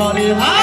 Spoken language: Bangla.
হরে